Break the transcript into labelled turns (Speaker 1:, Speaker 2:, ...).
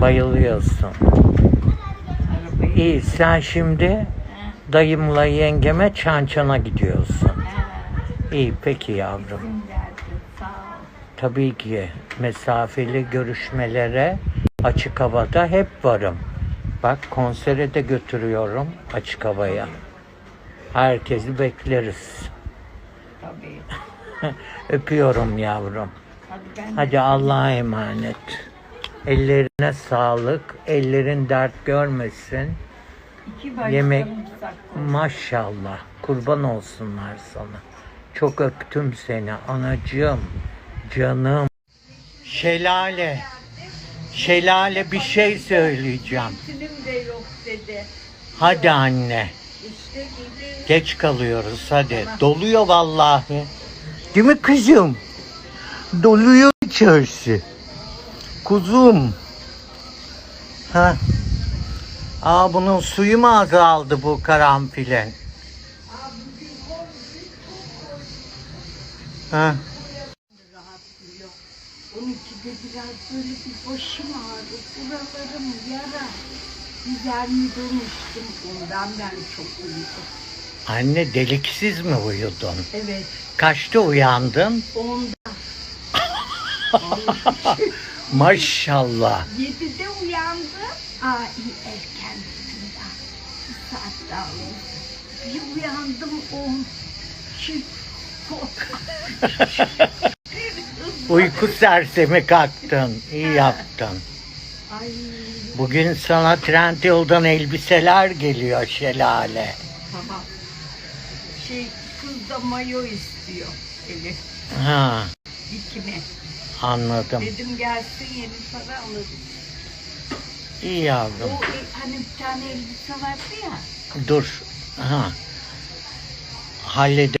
Speaker 1: Bayılıyorsun. İyi sen şimdi dayımla yengeme çançana gidiyorsun. İyi peki yavrum. Tabii ki mesafeli görüşmelere açık havada hep varım. Bak konsere de götürüyorum açık havaya. Herkesi bekleriz.
Speaker 2: Tabii.
Speaker 1: Öpüyorum yavrum.
Speaker 2: Hadi
Speaker 1: Hadi Allah'a emanet. Ellerine sağlık. Ellerin dert görmesin.
Speaker 2: iki
Speaker 1: yemek-. Maşallah. Kurban olsunlar sana. Çok öptüm seni anacığım. Canım. Şelale. Şelale bir şey söyleyeceğim. Hadi anne. Geç kalıyoruz hadi. Doluyor vallahi. Değil mi kızım? Doluyor içerisi. Kuzum. Ha. Aa bunun suyu mu azaldı bu karanfilin? Ha.
Speaker 2: Rahatlıyor. Onunki de biraz böyle bir başım ağrı. Buralarım yara. Güzel mi dönüştüm ondan ben çok uyudum.
Speaker 1: Anne deliksiz mi uyudun?
Speaker 2: Evet.
Speaker 1: Kaçta uyandın?
Speaker 2: Onda.
Speaker 1: Maşallah.
Speaker 2: Yedide uyandım. Aa erken daha. Bir saat daha uyudum. Bir uyandım on. Çift.
Speaker 1: Uyku sersemi kalktın. İyi yaptın.
Speaker 2: Ay.
Speaker 1: Bugün sana Trendyol'dan elbiseler geliyor şelale.
Speaker 2: Tamam. Şey kız da mayo istiyor Elif.
Speaker 1: Ha,
Speaker 2: Dikime.
Speaker 1: Anladım.
Speaker 2: Dedim gelsin yeni para alırız.
Speaker 1: İyi
Speaker 2: O
Speaker 1: yavrum.
Speaker 2: e, hani bir tane elbise vardı ya.
Speaker 1: Dur. Ha. Halledelim.